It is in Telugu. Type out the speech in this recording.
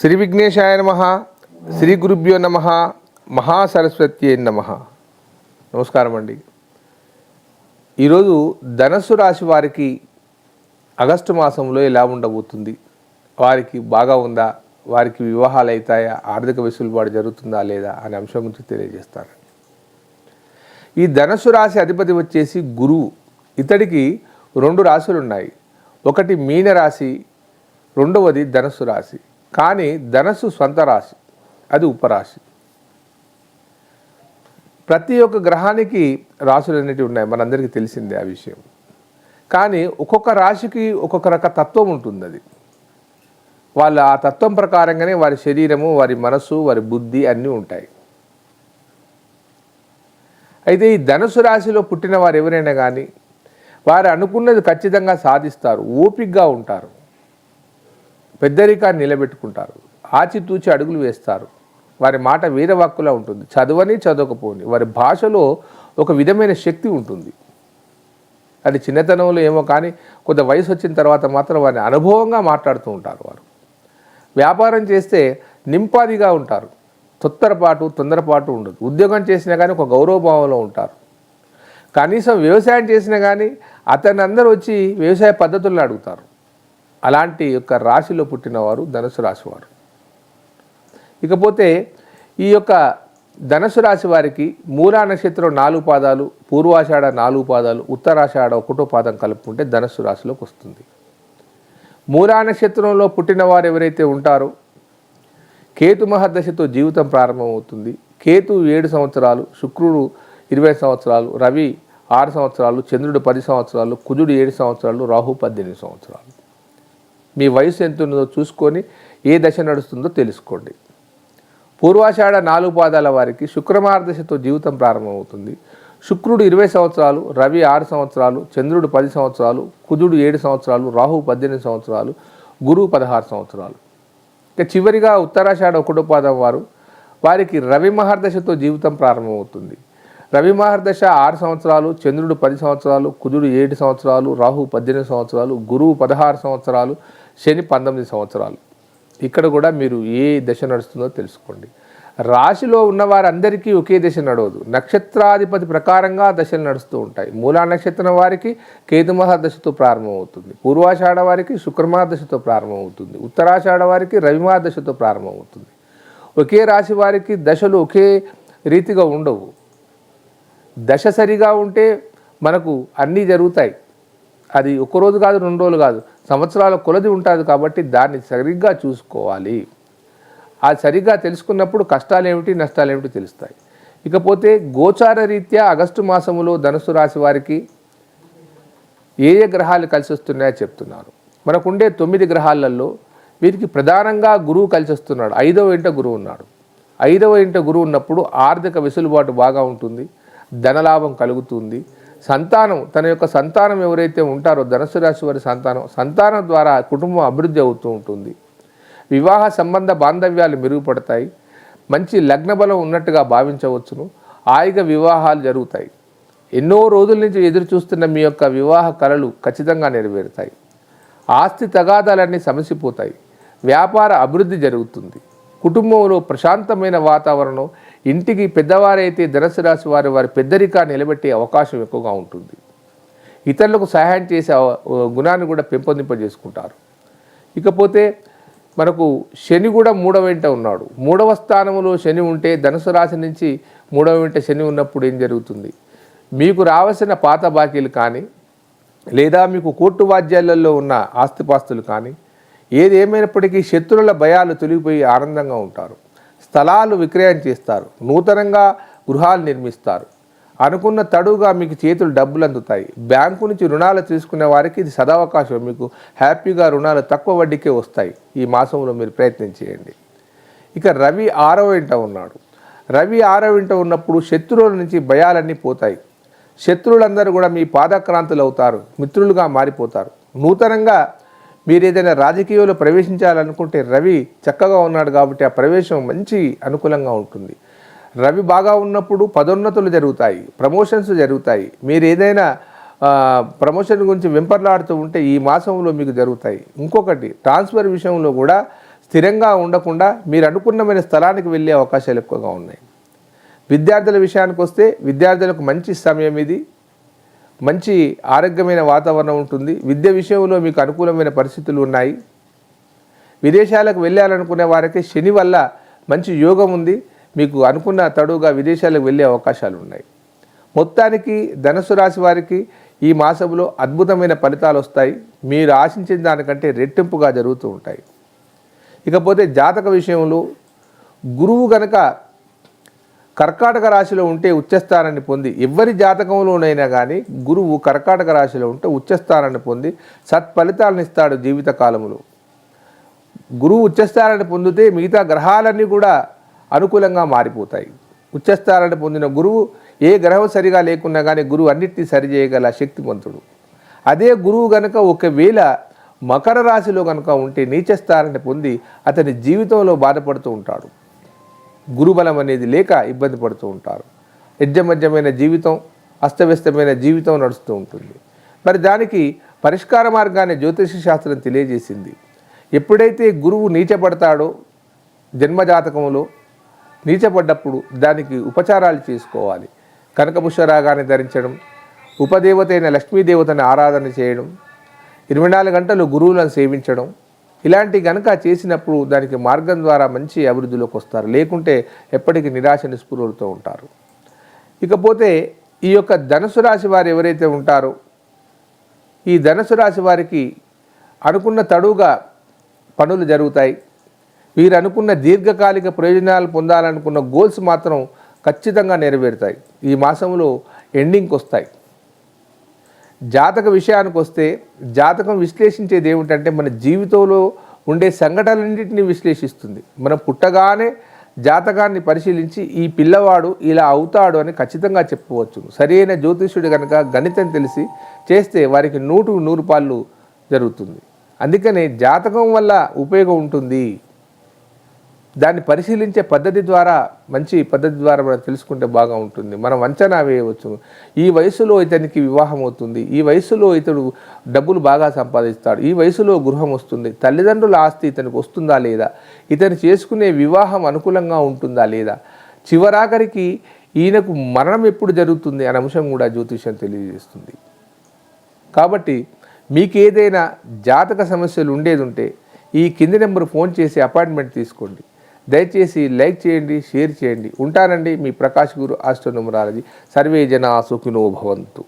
శ్రీ విఘ్నేశాయ నమ శ్రీ గురుభ్యో నమ మహాసరస్వతి నమ. నమస్కారం అండి. ఈరోజు ధనస్సు రాశి వారికి ఆగస్టు మాసంలో ఎలా ఉండబోతుంది? వారికి బాగా ఉందా? వారికి వివాహాలు అవుతాయా? ఆర్థిక వెసులుబాటు జరుగుతుందా లేదా? అనే అంశం గురించి తెలియజేస్తాను ఈ ధనస్సు రాశి అధిపతి వచ్చేసి గురువు. ఇతడికి రెండు రాశులు ఉన్నాయి ఒకటి మీన రాశి రెండవది ధనస్సు రాశి. కానీ ధనస్సు స్వంత రాశి అది ఉపరాశి. ప్రతి ఒక్క గ్రహానికి రాశులు అనేటివి ఉన్నాయి మనందరికీ తెలిసిందే ఆ విషయం. కానీ ఒక్కొక్క రాశికి ఒక్కొక్క రక తత్వం ఉంటుంది అది. వాళ్ళ ఆ తత్వం ప్రకారంగానే వారి శరీరము వారి మనస్సు వారి బుద్ధి అన్నీ ఉంటాయి. అయితే ఈ ధనుసు రాశిలో పుట్టిన వారు ఎవరైనా కానీ వారు అనుకున్నది ఖచ్చితంగా సాధిస్తారు ఓపికగా ఉంటారు. పెద్దరికాన్ని నిలబెట్టుకుంటారు. ఆచితూచి అడుగులు వేస్తారు. వారి మాట వీరవాక్కులా ఉంటుంది. చదవని చదవకపోని. వారి భాషలో ఒక విధమైన శక్తి ఉంటుంది. అది చిన్నతనంలో ఏమో కానీ కొంత వయసు వచ్చిన తర్వాత మాత్రం వారిని అనుభవంగా మాట్లాడుతూ ఉంటారు వారు. వ్యాపారం చేస్తే నింపాదిగా ఉంటారు. తొత్తరపాటు తొందరపాటు ఉండదు. ఉద్యోగం చేసినా కానీ ఒక గౌరవభావంలో ఉంటారు. కనీసం వ్యవసాయం చేసినా కానీ అతన్ని అందరూ వచ్చి వ్యవసాయ పద్ధతులను అడుగుతారు. అలాంటి యొక్క రాశిలో పుట్టినవారు ధనుసు రాశి వారు ఇకపోతే ఈ యొక్క ధనుసు రాశి వారికి మూలా నక్షత్రం నాలుగు పాదాలు పూర్వాషాఢ నాలుగు పాదాలు ఉత్తరాషాఢ ఒకటో పాదం కలుపుకుంటే ధనుసు రాశిలోకి వస్తుంది. మూలా నక్షత్రంలో పుట్టిన వారు ఎవరైతే ఉంటారో కేతు మహర్దశతో జీవితం ప్రారంభమవుతుంది. కేతు ఏడు సంవత్సరాలు శుక్రుడు ఇరవై సంవత్సరాలు రవి ఆరు సంవత్సరాలు చంద్రుడు పది సంవత్సరాలు కుజుడు ఏడు సంవత్సరాలు రాహు పద్దెనిమిది సంవత్సరాలు. మీ వయసు ఎంత ఉన్నదో చూసుకొని ఏ దశ నడుస్తుందో తెలుసుకోండి. పూర్వాషాఢ నాలుగు పాదాల వారికి శుక్రమార్దశతో జీవితం ప్రారంభమవుతుంది. శుక్రుడు ఇరవై సంవత్సరాలు రవి ఆరు సంవత్సరాలు చంద్రుడు పది సంవత్సరాలు కుజుడు ఏడు సంవత్సరాలు రాహు పద్దెనిమిది సంవత్సరాలు గురువు పదహారు సంవత్సరాలు. ఇక చివరిగా ఉత్తరాషాఢ ఒకటో పాదం వారు వారికి రవి మహర్దశతో జీవితం ప్రారంభమవుతుంది. రవి మహర్దశ ఆరు సంవత్సరాలు చంద్రుడు పది సంవత్సరాలు కుజుడు ఏడు సంవత్సరాలు రాహు పద్దెనిమిది సంవత్సరాలు గురువు పదహారు సంవత్సరాలు శని పంతొమ్మిది సంవత్సరాలు. ఇక్కడ కూడా మీరు ఏ దశ నడుస్తుందో తెలుసుకోండి. రాశిలో ఉన్న వారందరికీ ఒకే దశ నడవదు. నక్షత్రాధిపతి ప్రకారంగా దశలు నడుస్తూ ఉంటాయి. మూలా నక్షత్రం వారికి కేతుమహాదశతో ప్రారంభమవుతుంది. పూర్వాషాఢ వారికి శుక్రమహాదశతో ప్రారంభమవుతుంది. ఉత్తరాషాఢ వారికి రవిమహాదశతో ప్రారంభమవుతుంది. ఒకే రాశి వారికి దశలు ఒకే రీతిగా ఉండవు. దశ సరిగా ఉంటే మనకు అన్నీ జరుగుతాయి. అది ఒక రోజు కాదు రెండు రోజులు కాదు. సంవత్సరాల కొలది ఉంటుంది కాబట్టి దాన్ని సరిగ్గా చూసుకోవాలి. ఆ సరిగ్గా తెలుసుకున్నప్పుడు కష్టాలు ఏమిటి నష్టాలు ఏమిటి తెలుస్తాయి. ఇకపోతే గోచార రీత్యా ఆగస్టు మాసములో ధనుసు రాశి వారికి ఏ ఏ గ్రహాలు కలిసి వస్తున్నాయో చెప్తున్నారు. మనకుండే తొమ్మిది గ్రహాలలో వీరికి ప్రధానంగా గురువు కలిసి వస్తున్నాడు. ఐదవ ఇంట గురువు ఉన్నాడు. ఐదవ ఇంట గురువు ఉన్నప్పుడు ఆర్థిక వెసులుబాటు బాగా ఉంటుంది. ధనలాభం కలుగుతుంది. సంతానం తన యొక్క సంతానం ఎవరైతే ఉంటారో ధనుసు రాశి వారి సంతానం సంతానం ద్వారా కుటుంబం అభివృద్ధి అవుతూ ఉంటుంది. వివాహ సంబంధ బాంధవ్యాలు మెరుగుపడతాయి. మంచి లగ్న బలం ఉన్నట్టుగా భావించవచ్చును. హాయిగా వివాహాలు జరుగుతాయి. ఎన్నో రోజుల నుంచి ఎదురు చూస్తున్న మీ యొక్క వివాహ కళలు ఖచ్చితంగా నెరవేరుతాయి. ఆస్తి తగాదాలన్నీ సమసిపోతాయి. వ్యాపార అభివృద్ధి జరుగుతుంది. కుటుంబంలో ప్రశాంతమైన వాతావరణం ఇంటికి పెద్దవారైతే ధనుసు రాశి వారి వారి పెద్దరికా నిలబెట్టే అవకాశం ఎక్కువగా ఉంటుంది. ఇతరులకు సహాయం చేసే గుణాన్ని కూడా పెంపొందింపజేసుకుంటారు. ఇకపోతే మనకు శని కూడా మూడవ వెంట ఉన్నాడు. మూడవ స్థానంలో శని ఉంటే ధనుసు రాశి నుంచి మూడవ వెంట శని ఉన్నప్పుడు ఏం జరుగుతుంది? మీకు రావాల్సిన పాత బాకీలు కానీ లేదా మీకు కోర్టు వాద్యాలలో ఉన్న ఆస్తిపాస్తులు కానీ ఏది ఏమైనప్పటికీ శత్రువుల భయాలు తొలగిపోయి ఆనందంగా ఉంటారు. స్థలాలు విక్రయం చేస్తారు. నూతనంగా గృహాలు నిర్మిస్తారు. అనుకున్న తడుగా మీకు చేతులు డబ్బులు అందుతాయి. బ్యాంకు నుంచి రుణాలు తీసుకునే వారికి ఇది సదావకాశం. మీకు హ్యాపీగా రుణాలు తక్కువ వడ్డీకే వస్తాయి. ఈ మాసంలో మీరు ప్రయత్నం చేయండి. ఇక రవి ఆరవ ఇంట ఉన్నాడు. రవి ఆరవ ఇంట ఉన్నప్పుడు శత్రువుల నుంచి భయాలన్నీ పోతాయి. శత్రువులందరూ కూడా మీ పాదక్రాంతులు అవుతారు మిత్రులుగా మారిపోతారు. నూతనంగా మీరు ఏదైనా రాజకీయంలో ప్రవేశించాలనుకుంటే రవి చక్కగా ఉన్నాడు కాబట్టి ఆ ప్రవేశం మంచి అనుకూలంగా ఉంటుంది. రవి బాగా ఉన్నప్పుడు పదోన్నతులు జరుగుతాయి ప్రమోషన్స్ జరుగుతాయి. మీరు ఏదైనా ప్రమోషన్ గురించి వెంపర్లాడుతూ ఉంటే ఈ మాసంలో మీకు జరుగుతాయి. ఇంకొకటి ట్రాన్స్ఫర్ విషయంలో కూడా స్థిరంగా ఉండకుండా మీరు అనుకున్నమైన స్థలానికి వెళ్ళే అవకాశాలు ఎక్కువగా ఉన్నాయి. విద్యార్థుల విషయానికి వస్తే విద్యార్థులకు మంచి సమయం ఇది. మంచి ఆరోగ్యమైన వాతావరణం ఉంటుంది. విద్య విషయంలో మీకు అనుకూలమైన పరిస్థితులు ఉన్నాయి. విదేశాలకు వెళ్ళాలనుకునే వారికి శని వల్ల మంచి యోగం ఉంది. మీకు అనుకున్న తడుగా విదేశాలకు వెళ్ళే అవకాశాలు ఉన్నాయి. మొత్తానికి ధనుసు రాశి వారికి ఈ మాసంలో అద్భుతమైన ఫలితాలు వస్తాయి. మీరు ఆశించిన దానికంటే రెట్టింపుగా జరుగుతూ ఉంటాయి. ఇకపోతే జాతక విషయంలో గురువు గనక కర్కాటక రాశిలో ఉంటే ఉచ్చస్థానాన్ని పొంది ఎవరి జాతకంలోనైనా కానీ గురువు కర్కాటక రాశిలో ఉంటే ఉచ్చస్థానాన్ని పొంది సత్ఫలితాలను ఇస్తాడు జీవిత కాలంలో గురువు ఉచ్చస్థానాన్ని పొందితే మిగతా గ్రహాలన్నీ కూడా అనుకూలంగా మారిపోతాయి. ఉచ్చస్థానాన్ని పొందిన గురువు ఏ గ్రహం సరిగా లేకున్నా కానీ గురువు అన్నిటినీ సరిచేయగల శక్తివంతుడు. అదే గురువు గనక ఒకవేళ మకర రాశిలో కనుక ఉంటే నీచస్థానాన్ని పొంది అతని జీవితంలో బాధపడుతూ ఉంటాడు. గురుబలం అనేది లేక ఇబ్బంది పడుతూ ఉంటారు. యజ్ఞమధ్యమైన జీవితం అస్తవ్యస్తమైన జీవితం నడుస్తూ ఉంటుంది. మరి దానికి పరిష్కార మార్గాన్ని జ్యోతిష శాస్త్రం తెలియజేసింది. ఎప్పుడైతే గురువు నీచపడతాడో జన్మజాతకంలో నీచపడ్డప్పుడు దానికి ఉపచారాలు చేసుకోవాలి. కనకపుష్పరాగాన్ని ధరించడం ఉపదేవత అయిన లక్ష్మీదేవతని ఆరాధన చేయడం ఇరవై నాలుగు గంటలు గురువులను సేవించడం ఇలాంటి గనక చేసినప్పుడు దానికి మార్గం ద్వారా మంచి అభివృద్ధిలోకి వస్తారు. లేకుంటే ఎప్పటికీ నిరాశ నిస్పృహలతో ఉంటారు. ఇకపోతే ఈ యొక్క ధనుసు రాశి వారు ఎవరైతే ఉంటారో ఈ ధనుసు రాశి వారికి అనుకున్న తడుగా పనులు జరుగుతాయి. వీరు అనుకున్న దీర్ఘకాలిక ప్రయోజనాలు పొందాలనుకున్న గోల్స్ మాత్రం ఖచ్చితంగా నెరవేరుతాయి. ఈ మాసంలో ఎండింగ్కి వస్తాయి జాతక విషయానికి వస్తే జాతకం విశ్లేషించేది ఏమిటంటే మన జీవితంలో ఉండే సంఘటనలన్నింటినీ విశ్లేషిస్తుంది. మనం పుట్టగానే జాతకాన్ని పరిశీలించి ఈ పిల్లవాడు ఇలా అవుతాడు అని ఖచ్చితంగా చెప్పవచ్చు. సరైన జ్యోతిష్యుడు కనుక గణితం తెలిసి చేస్తే వారికి నూటు నూరు పాళ్ళు జరుగుతుంది. అందుకనే జాతకం వల్ల ఉపయోగం ఉంటుంది. దాన్ని పరిశీలించే పద్ధతి ద్వారా మంచి పద్ధతి ద్వారా మనం తెలుసుకుంటే బాగా ఉంటుంది మనం అంచనా వేయవచ్చు. ఈ వయసులో ఇతనికి వివాహం అవుతుంది. ఈ వయసులో ఇతడు డబ్బులు బాగా సంపాదిస్తాడు. ఈ వయసులో గృహం వస్తుంది. తల్లిదండ్రుల ఆస్తి ఇతనికి వస్తుందా లేదా? ఇతను చేసుకునే వివాహం అనుకూలంగా ఉంటుందా లేదా? చివరాఖరికి ఈయనకు మరణం ఎప్పుడు జరుగుతుంది అనే అంశం కూడా జ్యోతిష్యం తెలియజేస్తుంది. కాబట్టి మీకు ఏదైనా జాతక సమస్యలు ఉండేది ఉంటే ఈ కింది నెంబర్ ఫోన్ చేసి అపాయింట్మెంట్ తీసుకోండి. దయచేసి లైక్ చేయండి షేర్ చేయండి. ఉంటానండి మీ ప్రకాష్ గురు ఆస్ట్రోనుమరాలజీ సర్వే జన సుఖినో భవంతు.